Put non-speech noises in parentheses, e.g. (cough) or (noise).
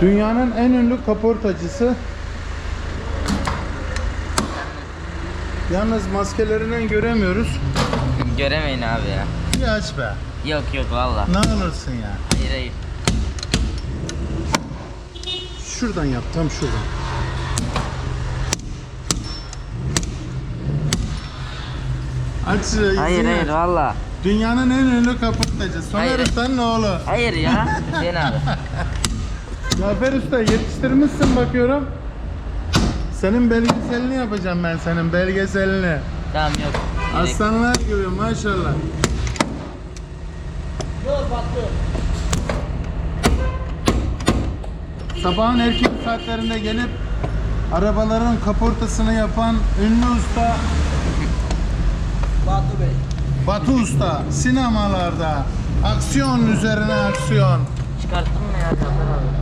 Dünyanın en ünlü kaportacısı. Yalnız maskelerinden göremiyoruz. Göremeyin abi ya. Bir aç be. Yok yok valla. Ne olursun ya. Hayır hayır. Şuradan yap tam şuradan. Aç izin Hayır ver. hayır valla. Dünyanın en ünlü kaportacı. Soner Hayır. Usta'nın oğlu. Hayır ya. (laughs) Hüseyin abi. Zafer Usta yetiştirmişsin bakıyorum. Senin belgeselini yapacağım ben senin belgeselini. Tamam yok. Gerek- Aslanlar gibi maşallah. Sabahın erken saatlerinde gelip arabaların kaportasını yapan ünlü usta Batu Bey. Batu Usta sinemalarda aksiyon üzerine aksiyon. Çıkarttın mı ya Zafer abi?